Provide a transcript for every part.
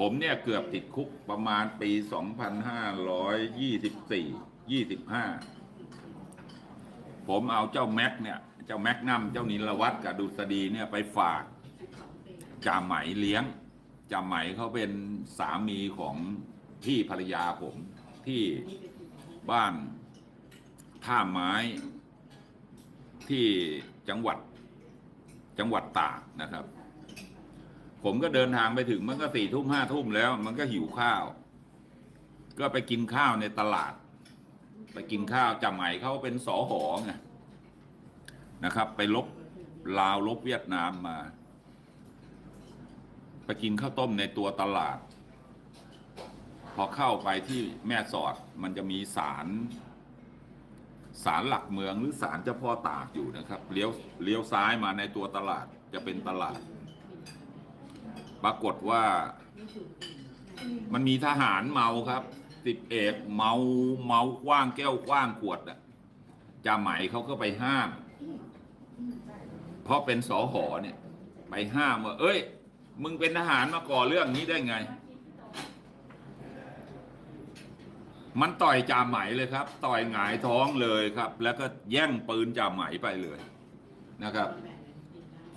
ผมเนี่ยเกือบติดคุกประมาณปี 2524 25 ผมเอาเจ้าแม็กเนี่ย เจ้าแม็กนัมเจ้านิลวัตกับดุษฎีเนี่ยไปฝากจ่าไหมเลี้ยงจ่าไหมเขาเป็นสามีของพี่ภรรยาผมที่บ้านท่าไม้ที่จังหวัดจังหวัดตากนะครับ ผมก็เดินทางไปถึงมันก็สี่ทุ่มห้าทุ่มแล้ว มันก็หิวข้าว ก็ไปกินข้าวในตลาด ไปกินข้าวจ่าไหมเขาเป็นสอหอไงนะครับ ไปลบลาวลบเวียดนามมา ไปกินข้าวต้มในตัวตลาด พอเข้าไปที่แม่สอดมันจะมีศาลศาลหลักเมืองหรือศาลเจ้าพ่อตากอยู่นะครับเลี้ยวเลี้ยวซ้ายมาในตัวตลาดจะเป็นตลาด ปรากฏว่า มันมีทหารเมาครับสิบเอกเมาเมากว้างแก้วกว้างขวดอะจ่าไหมเขาก็ไปห้าม เพราะเป็นสอหอเนี่ย ไปห้ามว่าเอ้ย มึงเป็นทหารมาก่อเรื่องนี้ได้ไง มันต่อยจ่าไหมเลยครับ ต่อยหงายท้องเลยครับ แล้วก็แย่งปืนจ่าไหมไปเลยนะครับ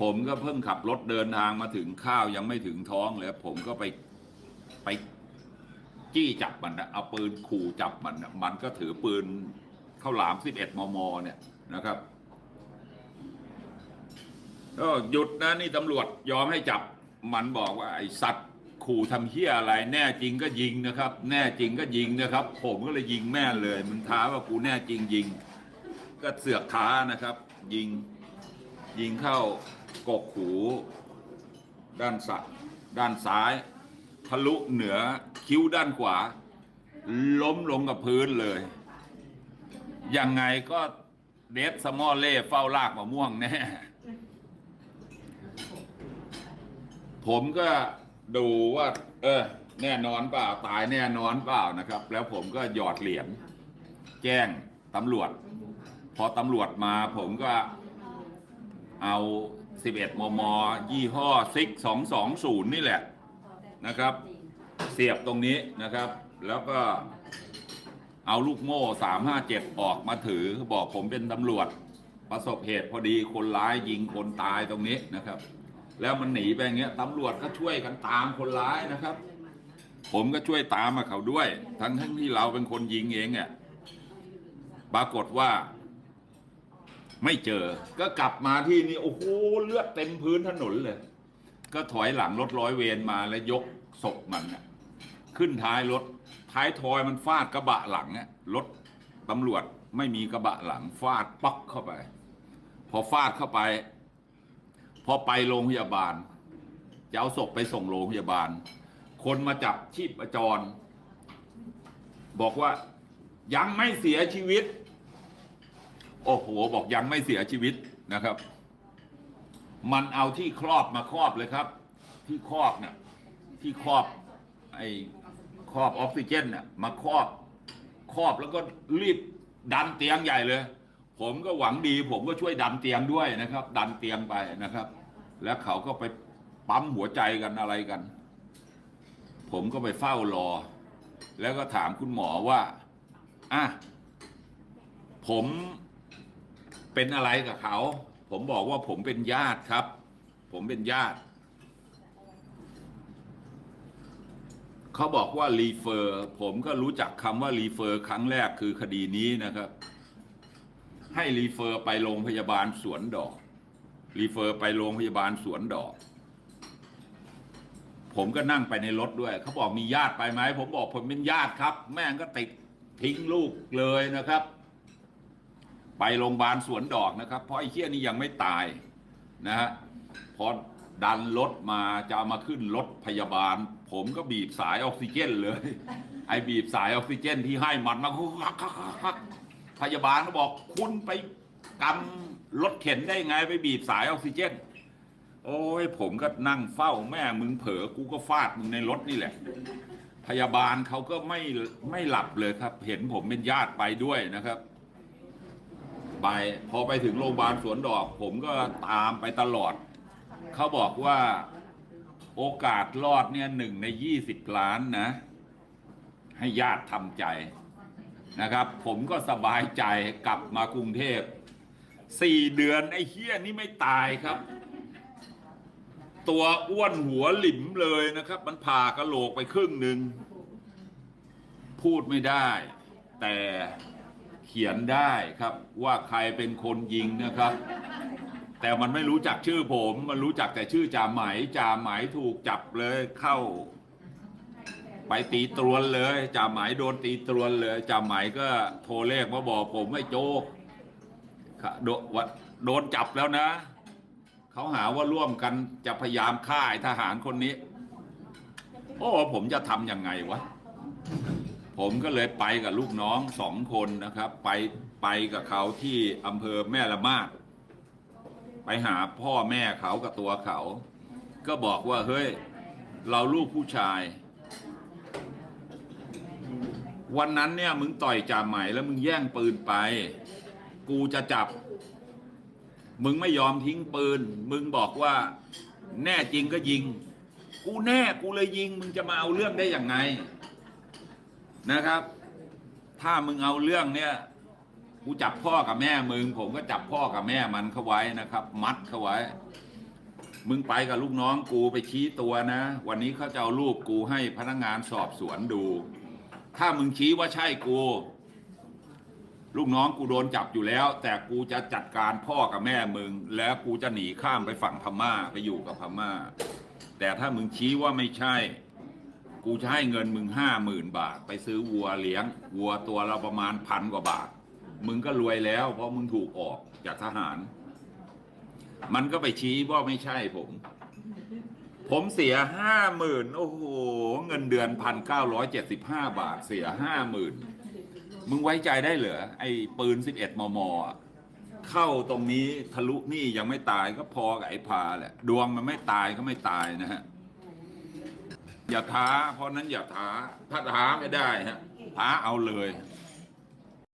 ผมก็เพิ่งขับรถเดินทางมาถึงข้าวยังไม่ถึงท้องเลยผมก็ไปไปจี้จับมันนะเอาปืนขู่จับมันนะมันก็ถือปืนเข้าหลามสิบเอ็ดมม เนี่ยนะครับก็หยุดนะนี่ตำรวจยอมให้จับมันบอกว่าไอ้สัตว์ขู่ทำเหี้ยอะไร แน่จริงก็ยิงนะครับ แน่จริงก็ยิงนะครับ ผมก็เลยยิงแม่เลย มันท้าว่ากูแน่จริงยิง ก็เสือกท้านะครับ ยิงยิงเข้า กกหู ด้านซ้ายด้านซ้าย ทะลุเหนือคิ้วด้านขวา ล้มลงกับพื้นเลย ยังไงก็เดฟสมอลเล่เฝ้าลากมะม่วงแน่ ผมก็ดูว่า เออ แน่นอนเปล่า ตายแน่นอนเปล่านะครับ แล้วผมก็หยอดเหรียญแจ้งตำรวจ พอตำรวจมาผมก็เอา 11 มม ยี่ห้อซิก220 นี่แหละนะครับ เสียบตรงนี้นะครับ แล้วก็เอาลูกโม่ 357 ออกมาถือบอกผมเป็นตำรวจ ประสบเหตุพอดีคนร้ายยิงคนตายตรงนี้นะครับ แล้วมันหนีไปอย่างเงี้ยตำรวจก็ช่วยกันตามคนร้ายนะครับ ผมก็ช่วยตามมาเขาด้วย ทั้งทั้งที่เราเป็นคนยิงเองเนี่ยปรากฏว่า ไม่เจอ ก็กลับมาที่นี่โอ้โหเลือดเต็มพื้นถนนเลย ก็ถอยหลังรถร้อยเวรมาแล้วยกศพมันน่ะขึ้นท้ายรถ ท้ายทอยมันฟาดกระบะหลังอะรถตำรวจไม่มีกระบะหลังฟาดปักเข้าไป พอฟาดเข้าไป พอไปโรงพยาบาลจะเอาศพไปส่งโรงพยาบาล คนมาจับชีพจร บอกว่ายังไม่เสียชีวิต โอ้โหบอกยังไม่เสียชีวิตนะครับ มันเอาที่ครอบมาครอบเลยครับ ที่ครอบเนี่ยที่ครอบไอ้ครอบออกซิเจนเนี่ยมาครอบครอบแล้วก็รีบดันเตียงใหญ่เลย ผมก็หวังดี ผมก็ช่วยดันเตียงด้วยนะครับ ดันเตียงไปนะครับ แล้วเขาก็ไปปั๊มหัวใจกันอะไรกัน ผมก็ไปเฝ้ารอ แล้วก็ถามคุณหมอว่าอะผม เป็นอะไรกับเขา ผมบอกว่าผมเป็นญาติครับ ผมเป็นญาติ เขาบอกว่ารีเฟอร์ ผมก็รู้จักคำว่ารีเฟอร์ครั้งแรกคือคดีนี้นะครับ ให้รีเฟอร์ไปโรงพยาบาลสวนดอก รีเฟอร์ไปโรงพยาบาลสวนดอก ผมก็นั่งไปในรถด้วย เขาบอกมีญาติไปไหม ผมบอกผมเป็นญาติครับ แม่งก็ติดทิ้งลูกเลยนะครับ ไปโรงพยาบาลสวนดอกนะครับ เพราะไอ้เหี้ยนี่ยังไม่ตายนะฮะพอดันรถมาจะเอามาขึ้นรถพยาบาล ผมก็บีบสายออกซิเจนเลย ไอ้บีบสายออกซิเจนที่ให้มันมาพยาบาลก็บอกคุณไปกำรถเข็นได้ไงไปบีบสายออกซิเจน โอ้ยผมก็นั่งเฝ้าแม่มึงเผลอกูก็ฟาดมึงในรถนี่แหละ พยาบาลเขาก็ไม่ไม่หลับเลยครับ เห็นผมเป็นญาติไปด้วยนะครับ ไป พอไปถึงโรงพยาบาลสวนดอก ผมก็ตามไปตลอด เขาบอกว่าโอกาสรอดเนี่ยหนึ่งในยี่สิบล้านนะ ให้ญาติทำใจนะครับ ผมก็สบายใจกลับมากรุงเทพสี่เดือนไอ้เฮี้ยนี่ไม่ตายครับ ตัวอ้วนหัวหลิมเลยนะครับ มันผ่ากระโหลกไปครึ่งหนึ่งพูดไม่ได้ แต่ เขียนได้ครับว่าใครเป็นคนยิงนะครับ แต่มันไม่รู้จักชื่อผม มันรู้จักแต่ชื่อจ่าไหมจ่าไหมถูกจับเลยเข้า ไปตีตรวนเลยจ่าไหมโดนตีตรวนเลยจ่าไหมก็โทรเลขมาบอกผมไม่โจกโดโดนจับแล้วนะเขาหาว่าร่วมกันจะพยายามฆ่าทหารคนนี้ โอ้ผมจะทำยังไงวะ ผมก็เลยไปกับลูกน้องสองคนนะครับ ไปไปกับเขาที่อำเภอแม่ละมาดไปหาพ่อแม่เขากับตัวเขา ก็บอกว่าเฮ้ย เราลูกผู้ชาย วันนั้นเนี่ยมึงต่อยจ่าไหมแล้วมึงแย่งปืนไป กูจะจับ มึงไม่ยอมทิ้งปืน มึงบอกว่า แน่จริงก็ยิง กูแน่กูเลยยิง มึงจะมาเอาเรื่องได้ยังไง นะครับ ถ้ามึงเอาเรื่องเนี่ยกูจับพ่อกับแม่มึง ผมก็จับพ่อกับแม่มันเข้าไว้นะครับ มัดเข้าไว้ มึงไปกับลูกน้องกูไปชี้ตัวนะ วันนี้เขาจะเอารูปกูให้พนักงานสอบสวนดู ถ้ามึงชี้ว่าใช่กู ลูกน้องกูโดนจับอยู่แล้ว แต่กูจะจัดการพ่อกับแม่มึง แล้วกูจะหนีข้ามไปฝั่งพม่าไปอยู่กับพม่า แต่ถ้ามึงชี้ว่าไม่ใช่ กูจะให้เงินมึงห้าหมื่นบาท ไปซื้อวัวเลี้ยง วัวตัวละประมาณพันกว่าบาท มึงก็รวยแล้ว เพราะมึงถูกออกจากทหาร มันก็ไปชี้ว่าไม่ใช่ผม ผมเสียห้าหมื่นโอ้โห เงินเดือนพันเก้าร้อยเจ็ดสิบห้าบาท เสียห้าหมื่นมึงไว้ใจได้เหรอไอ้ปืนสิบเอ็ดมมเข้าตรงนี้ทะลุนี่ยังไม่ตายก็พอกับไอ้พาแหละ ดวงมันไม่ตายก็ไม่ตายนะฮะ อย่าท้า เพราะนั้นอย่าท้า ถ้าท้าไม่ได้ฮะท้าเอาเลย